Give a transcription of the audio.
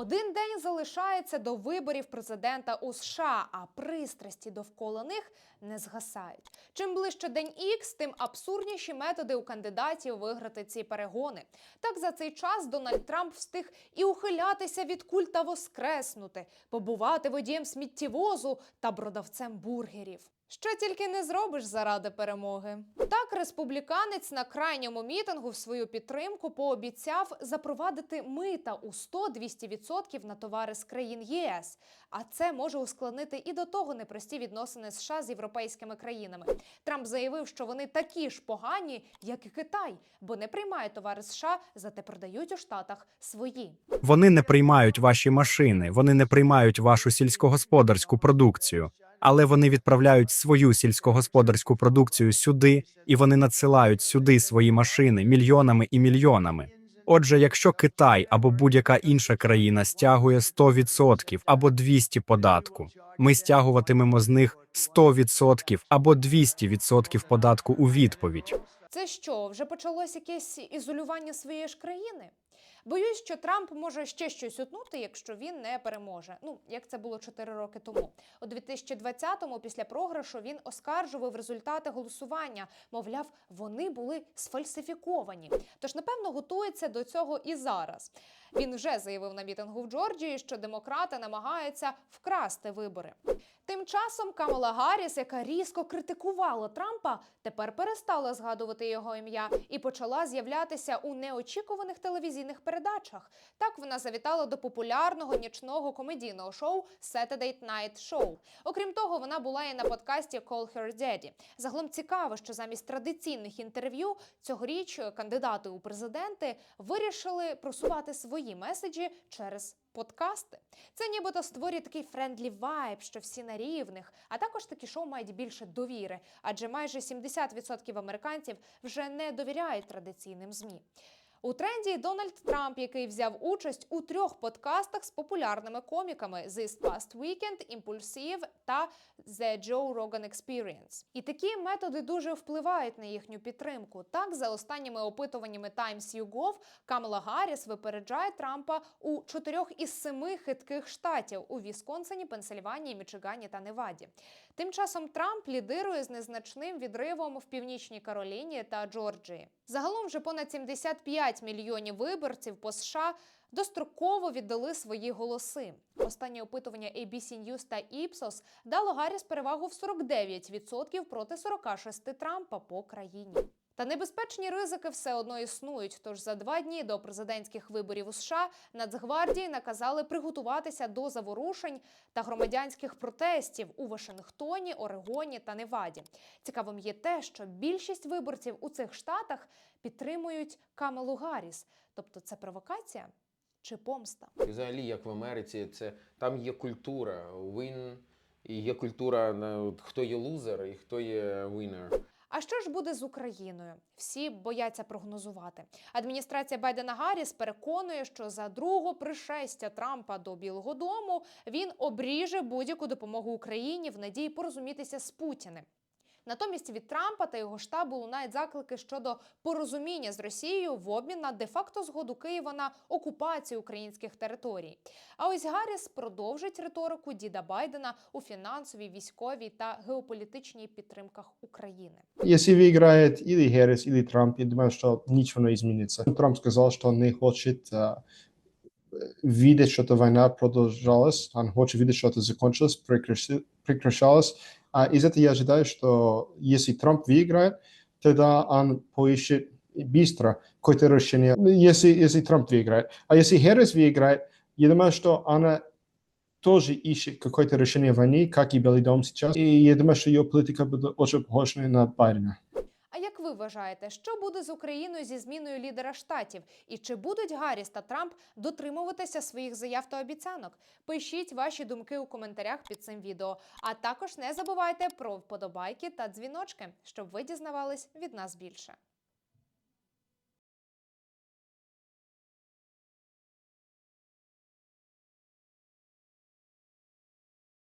Один день залишається до виборів президента у США, а пристрасті довкола них не згасають. Чим ближче день Ікс, тим абсурдніші методи у кандидатів виграти ці перегони. Так за цей час Дональд Трамп встиг і ухилятися від культа воскреснути, побувати водієм сміттєвозу та продавцем бургерів. Що тільки не зробиш заради перемоги. Так, республіканець на крайньому мітингу в свою підтримку пообіцяв запровадити мита у 100-200% на товари з країн ЄС. А це може ускладнити і до того непрості відносини США з європейськими країнами. Трамп заявив, що вони такі ж погані, як і Китай, бо не приймають товари США, зате продають у Штатах свої. Вони не приймають ваші машини, вони не приймають вашу сільськогосподарську продукцію, але вони відправляють свою сільськогосподарську продукцію сюди, і вони надсилають сюди свої машини мільйонами і мільйонами. Отже, якщо Китай або будь-яка інша країна стягує 100% або 200 податку, ми стягуватимемо з них 100% або 200% податку у відповідь. Це що, вже почалось якесь ізолювання своєї ж країни? Боюсь, що Трамп може ще щось утнути, якщо він не переможе. Ну, як це було 4 роки тому. У 2020-му, після програшу, він оскаржував результати голосування. Мовляв, вони були сфальсифіковані. Тож, напевно, готується до цього і зараз. Він вже заявив на мітингу в Джорджії, що демократи намагаються вкрасти вибори. Тим часом Камала Гарріс, яка різко критикувала Трампа, тепер перестала згадувати його ім'я і почала з'являтися у неочікуваних телевізійних передачах. Так вона завітала до популярного нічного комедійного шоу Saturday Night Show. Окрім того, вона була і на подкасті Call Her Daddy. Загалом цікаво, що замість традиційних інтерв'ю цьогоріч кандидати у президенти вирішили просувати свої меседжі через подкасти. Це нібито створює такий френдлі вайб, що всі на рівних, а також такі шоу мають більше довіри, адже майже 70% американців вже не довіряють традиційним змі. У тренді Дональд Трамп, який взяв участь у трьох подкастах з популярними коміками This Past Weekend, Impulsive та The Joe Rogan Experience. І такі методи дуже впливають на їхню підтримку. Так, за останніми опитуваннями Times YouGov, Камала Гарріс випереджає Трампа у чотирьох із семи хитких штатів у Вісконсині, Пенсильванії, Мічигані та Неваді. Тим часом Трамп лідирує з незначним відривом в північній Кароліні та Джорджії. Загалом вже понад 75 мільйонів виборців по США достроково віддали свої голоси. Останнє опитування ABC News та Ipsos дало Гарріс перевагу в 49% проти 46% Трампа по країні. Та небезпечні ризики все одно існують. Тож за два дні до президентських виборів у США Нацгвардії наказали приготуватися до заворушень та громадянських протестів у Вашингтоні, Орегоні та Неваді. Цікавим є те, що більшість виборців у цих штатах підтримують Камелу Гарріс. Тобто це провокація чи помста? І взагалі, як в Америці, це там є культура win, і є культура на хто є лузер і хто є winner. А що ж буде з Україною? Всі бояться прогнозувати. Адміністрація Байдена Гарріс переконує, що за другого пришестя Трампа до Білого Дому він обріже будь-яку допомогу Україні в надії порозумітися з Путіним. Натомість від Трампа та його штабу лунають заклики щодо порозуміння з Росією в обмін на де-факто згоду Києва на окупацію українських територій. А ось Гарріс продовжить риторику діда Байдена у фінансовій, військовій та геополітичній підтримках України. Если выиграет или Хэрис, или Трамп, я думаю, что ничего не изменится. Трамп сказал, что он не хочет видеть, что война продолжалась, он хочет видеть, что это закончилось, прекращалось. А из этого я ожидаю, что если Трамп выиграет, тогда он поищет быстро какое-то решение, если, если Трамп выиграет. А если Хэрис выиграет, я думаю, что она тоже ищет какое-то решение войны, как и Белый дом сейчас. И я думаю, что ее политика будет очень похожа на Байдена. Ви вважаєте, що буде з Україною зі зміною лідера штатів? І чи будуть Гарріс та Трамп дотримуватися своїх заяв та обіцянок? Пишіть ваші думки у коментарях під цим відео. А також не забувайте про вподобайки та дзвіночки, щоб ви дізнавались від нас більше.